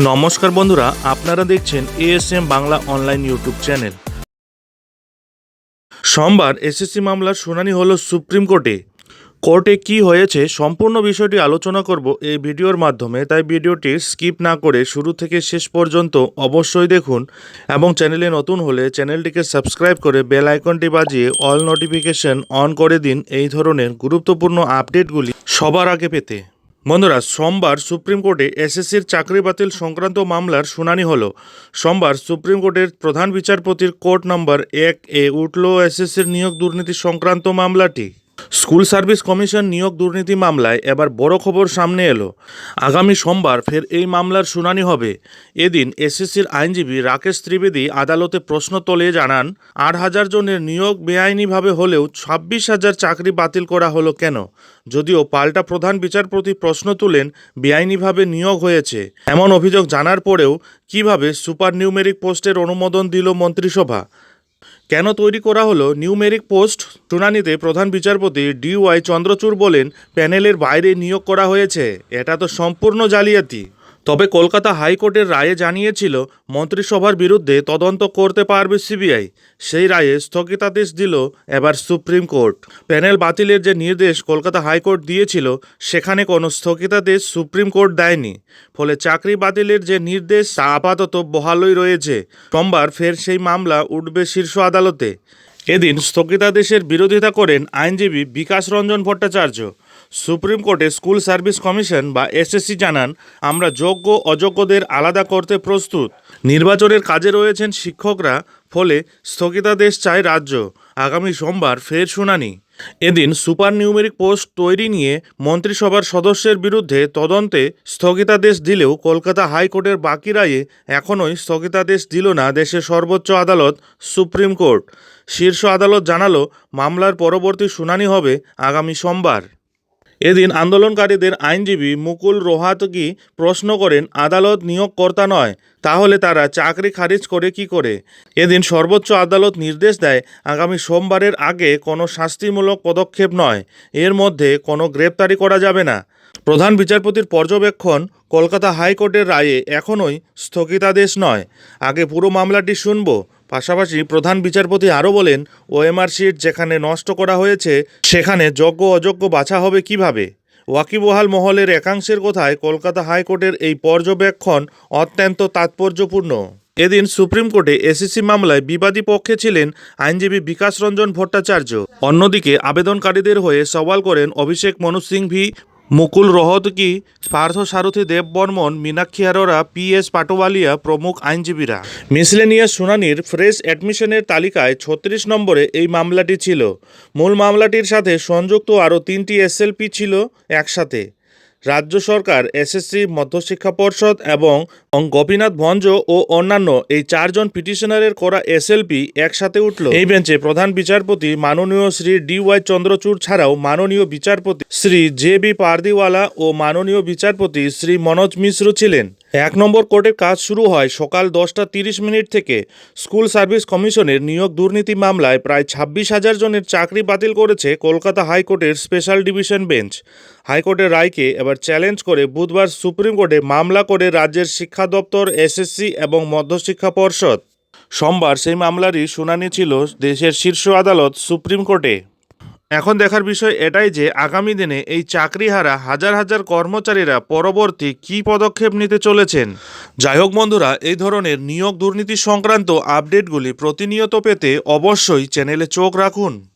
নমস্কার বন্ধুরা, আপনারা দেখছেন ASM Bangla online YouTube channel সোমবার এসএসসি মামলার শুনানি হলো সুপ্রিম কোর্টে। কোর্টে কি হয়েছে সম্পূর্ণ বিষয়টি আলোচনা করব এই ভিডিওর মাধ্যমে, তাই ভিডিওটি স্কিপ না করে শুরু থেকে শেষ পর্যন্ত অবশ্যই দেখুন এবং চ্যানেলে নতুন হলে চ্যানেলটিকে সাবস্ক্রাইব করে বেল আইকনটি বাজিয়ে অল নোটিফিকেশন অন করে দিন এই ধরনের গুরুত্বপূর্ণ আপডেটগুলি সবার আগে পেতে। বন্ধুরা, সোমবার সুপ্রিম কোর্টে এসএসসির চাকরি বাতিল সংক্রান্ত মামলার শুনানি হলো। সোমবার সুপ্রিম কোর্টের প্রধান বিচারপতির কোর্ট নম্বর এক এ উঠল এসএসসির নিয়োগ দুর্নীতি সংক্রান্ত মামলাটি। স্কুল সার্ভিস কমিশন নিয়োগ দুর্নীতি মামলায় এবার বড় খবর সামনে এলো। আগামী সোমবার ফের এই মামলার শুনানি হবে। এদিন এসএসসির আইনজীবী রাকেশ ত্রিবেদী আদালতে প্রশ্ন তোলে জানান, আট হাজার জনের নিয়োগ বেআইনিভাবে হলেও ছাব্বিশ হাজার চাকরি বাতিল করা হলো কেন? যদিও পাল্টা প্রধান বিচারপতি প্রশ্ন তুলেন, বেআইনিভাবে নিয়োগ হয়েছে। এমন অভিযোগ জানার পরেও কীভাবে সুপার নিউমেরিক পোস্টের অনুমোদন দিল মন্ত্রিসভা? কেন তৈরি করা হলো নিউমেরিক পোস্ট? শুনানিতে প্রধান বিচারপতি ডি ওয়াই চন্দ্রচূড় বলেন, প্যানেলের বাইরে নিয়োগ করা হয়েছে। এটা তো সম্পূর্ণ জালিয়াতি। তবে কলকাতা হাইকোর্টের রায়ে জানিয়েছিল, মন্ত্রিসভার বিরুদ্ধে তদন্ত করতে পারবে সিবিআই। সেই রায়ে স্থগিতাদেশ দিল এবার সুপ্রিম কোর্ট। প্যানেল বাতিলের যে নির্দেশ কলকাতা হাইকোর্ট দিয়েছিল, সেখানে কোনো স্থগিতাদেশ সুপ্রিম কোর্ট দেয়নি। ফলে চাকরি বাতিলের যে নির্দেশ, তা আপাতত বহালই রয়েছে। সোমবার ফের সেই মামলা উঠবে শীর্ষ আদালতে। এদিন স্থগিতাদেশের বিরোধিতা করেন আইনজীবী বিকাশ রঞ্জন ভট্টাচার্য। সুপ্রিম কোর্টে স্কুল সার্ভিস কমিশন বা এসএসসি জানান, আমরা যোগ্য, অযোগ্যদের আলাদা করতে প্রস্তুত। নির্বাচনের কাজে রয়েছেন শিক্ষকরা, ফলে স্থগিতাদেশ চায় রাজ্য। আগামী সোমবার ফের শুনানি। এদিন সুপার নিউমেরিক পোস্ট তৈরি নিয়ে মন্ত্রিসভার সদস্যের বিরুদ্ধে তদন্তে স্থগিতাদেশ দিলেও কলকাতা হাইকোর্টের বাকি রায়ে এখনই স্থগিতাদেশ দিল না দেশের সর্বোচ্চ আদালত, সুপ্রিম কোর্ট। শীর্ষ আদালত জানালো, মামলার পরবর্তী শুনানি হবে আগামী সোমবার। এদিন আন্দোলনকারীদের আইনজীবী মুকুল রোহাতকি প্রশ্ন করেন, আদালত নিয়োগকর্তা নয়, তাহলে তারা চাকরি খারিজ করে কি করে? এদিন সর্বোচ্চ আদালত নির্দেশ দেয়, আগামী সোমবারের আগে কোনো শাস্তিমূলক পদক্ষেপ নয়, এর মধ্যে কোনো গ্রেপ্তারি করা যাবে না। প্রধান বিচারপতির পর্যবেক্ষণ, কলকাতা হাইকোর্টের রায়ে এখনই স্থগিতাদেশ নয়। আগে পুরো মামলাটি শুনব পাশাপাশি প্রধান বিচারপতি আরও বলেন ওএমআর শিট যেখানে নষ্ট করা হয়েছে, সেখানে যোগ্য অযোগ্য বাছা হবে কীভাবে? ওয়াকিবহাল মহলের একাংশের কথায় কলকাতা হাইকোর্টের এই পর্যবেক্ষণ অত্যন্ত তাৎপর্যপূর্ণ। এদিন সুপ্রিম কোর্টে এসিসি মামলায় বিবাদী পক্ষে ছিলেন আইনজীবী বিকাশ রঞ্জন ভট্টাচার্য। অন্যদিকে আবেদনকারীদের হয়ে সওয়াল করেন অভিষেক মনু সিংভি মুকুল রোহতকি পার্থ সারথী দেব বর্মন, মীনাক্ষী আরোরা, পি এস পাটোয়ালিয়া প্রমুখ আইনজীবীরা? মিসলেনিয়াস শুনানির ফ্রেশ অ্যাডমিশনের তালিকায় ছত্রিশ নম্বরে এই মামলাটি ছিল। মূল মামলাটির সাথে সংযুক্ত আরও তিনটি এসএলপি ছিল একসাথে। রাজ্য সরকার, এসএসসি, মধ্যশিক্ষা পর্ষদ এবং গোপীনাথ ভঞ্জ ও অন্যান্য এই চারজন পিটিশনারের করা এসএলপি একসাথে উঠল। এই বেঞ্চে প্রধান বিচারপতি মাননীয় শ্রী ডি ওয়াই চন্দ্রচূড় ছাড়াও মাননীয় বিচারপতি শ্রী জে বি পারদিওয়ালা ও মাননীয় বিচারপতি শ্রী মনোজ মিশ্র ছিলেন। এক নম্বর কোর্টের কাজ শুরু হয় সকাল দশটা তিরিশ মিনিট থেকে। স্কুল সার্ভিস কমিশনের নিয়োগ দুর্নীতি মামলায় প্রায় ছাব্বিশ হাজার জনের চাকরি বাতিল করেছে কলকাতা হাইকোর্টের স্পেশাল ডিভিশন বেঞ্চ। হাইকোর্টের রায়কে এবার চ্যালেঞ্জ করে বুধবার সুপ্রিম কোর্টে মামলা করে রাজ্যের শিক্ষা দপ্তর এসএসসি এবং মধ্যশিক্ষা পর্ষদ। সোমবার সেই মামলারই শুনানি ছিল দেশের শীর্ষ আদালত সুপ্রিম কোর্টে। এখন দেখার বিষয় এটাই যে আগামী দিনে এই চাকরিহারা হাজার হাজার কর্মচারীরা পরবর্তী কি পদক্ষেপ নিতে চলেছেন? যাই হোক বন্ধুরা, এই ধরনের নিয়োগ দুর্নীতি সংক্রান্ত আপডেটগুলি প্রতিনিয়ত পেতে অবশ্যই চ্যানেলে চোখ রাখুন।